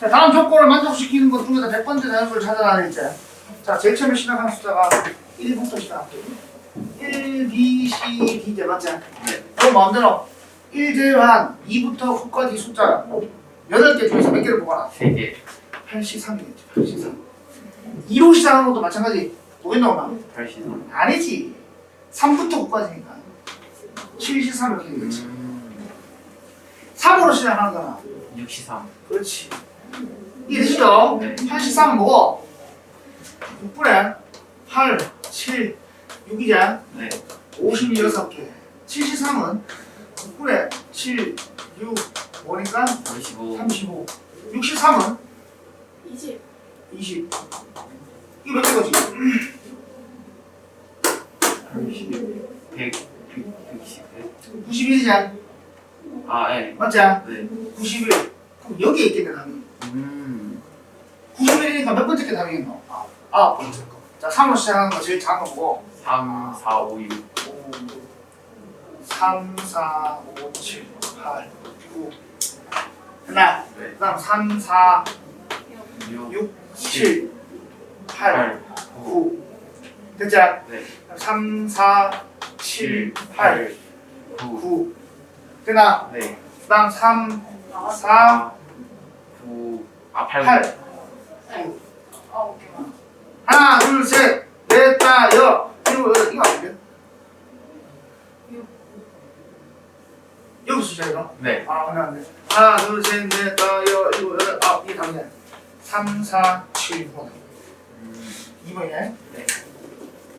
자, 다음 조건을 만족시키는 것 중에서 100번째 자연수를 찾아라 했지. 자, 제일 처음에 시작하는 숫자가 1부터 시작할게. 1, B, C, D 제 맞지? 네. 그럼 마음대로 1 제외한 2부터 9까지 숫자 8개 중에서 몇 개를 뽑아라. 3개 83이겠지, 83. 2로 시작하는 것도 마찬가지. 뭐겠나, 엄마? 83 아니지. 3부터 9까지니까. 73 이렇게 되겠지. 음, 3으로 시작하는 거나. 63 그렇지. 이게 되시죠? 네. 83은 뭐고? 6분의 8, 7, 6이자 네 56개. 73은 6분의 7, 6, 뭐니까? 35 35. 63은 20 20. 이게 몇 개거지? 100 100 110 91이자. 아 예 맞지? 네 91. 그럼 여기에 있겠네, 답이. 음 91이니까 몇 번째 게 답이겠노? 아홉 번째 거. 자, 3으로 시작하는 거 제일 작은 거 보고. 3 4 5 6 3, 4, 5, 7, 8, 9 하나 네. 그 다음 3, 4, 6 6, 7, 8, 8 9 됐지? 네 3, 4, 7, 8, 9 9 됐나? 네 그 다음 3, 4, 9 아, 8 8, 9 하나, 둘, 셋, 넷, 다, 여 이거, 이거, 아니야? 여기 숫자 이거? 네 아, 안 돼, 안 돼. 하나, 둘, 셋, 넷, 다섯, 여, 일곱, 여덟, 아홉, 이게 답이네. 3, 4, 7, 9. 음, 2번이네. 네.